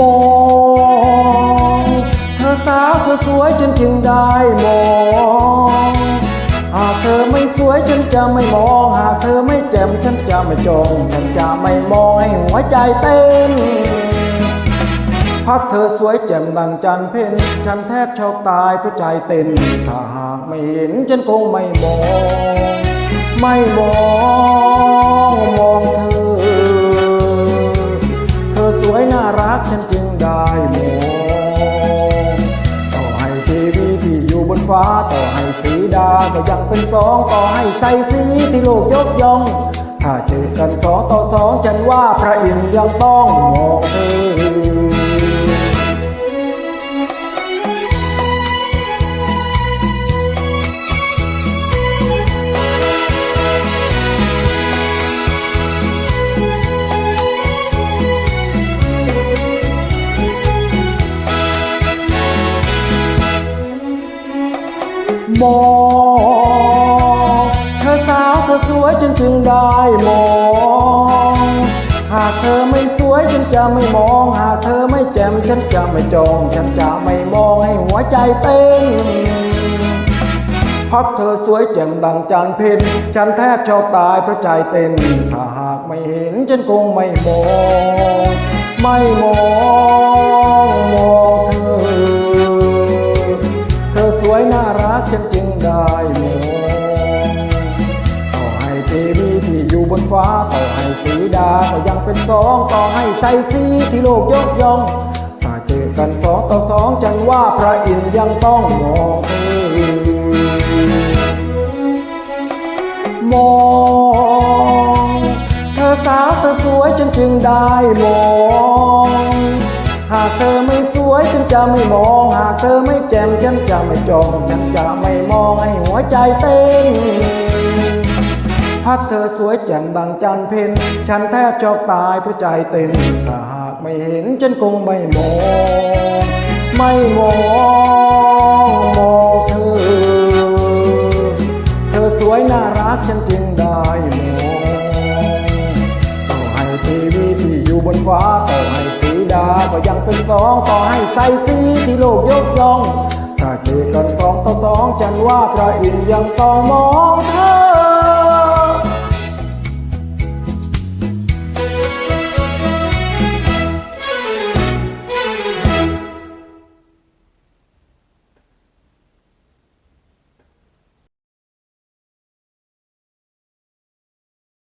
มอง เธอสาวเธอสวยฉันจึงได้มอง หากเธอไม่สวยฉันจะไม่มอง หากเธอไม่แจ่มฉันจะไม่จองฉันจะไม่มองให้หัวใจเต้นพักเธอสวยแจ่มดังจันเพนฉันแทบชอบตายเพราะใจเต้น ถ้าหากไม่เห็นฉันคงไม่มอง ไม่มอง วยน่ารักฉันจึงได้มองต่อให้ทีวีที่อยู่บนฟ้าต่อให้สีดาก็ยังเป็นสองต่อให้ใส่สีที่โลกยกย่อง ถ้าเจอกันสองต่อสองฉันว่าพระอินทร์ยังต้องมองเธอ มองเธอสาวเธอสวยจนถึงได้มอง หากเธอไม่สวยฉันจะไม่มอง หากเธอไม่แจ่มฉันจะไม่จอง ฉันจะไม่มองให้หัวใจเต้นพักเธอสวยแจ่มดังจันเพ็ญฉันแทบชอบตายเพราะใจเต้น ถ้าหากไม่เห็นฉันคงไม่มอง ไม่มอง ได้มองต่อให้เทวีที่อยู่บนฟ้าต่อให้สีดาก็ยังเป็นสองต่อให้ใส่สีที่โลกยกย่องถ้าเจอกันสองต่อสองจันว่าพระอินทร์ยังต้องมองมองเธอสาวเธอสวยจนจึงได้มอง หากเธอไม่ ฉันจะไม่มอง หากเธอไม่แจ่มฉันจะไม่จองฉันจะไม่มองให้หัวใจเต้นพักเธอสวยแจ่มดังจันเพ็ญฉันแทบชอกตายเพราะใจเต้นถ้าหากไม่เห็นฉันคงไม่มอง ไม่มองมองเธอ เธอสวยน่ารักฉันจึงได้มองต่อให้ทีวีที่อยู่บนฟ้า ก็ยังเป็นสองต่อให้ใส่สีที่โลกยกย่องถ้าเจอกันสองต่อสองฉันว่าพระอินทร์ยังต้องมอง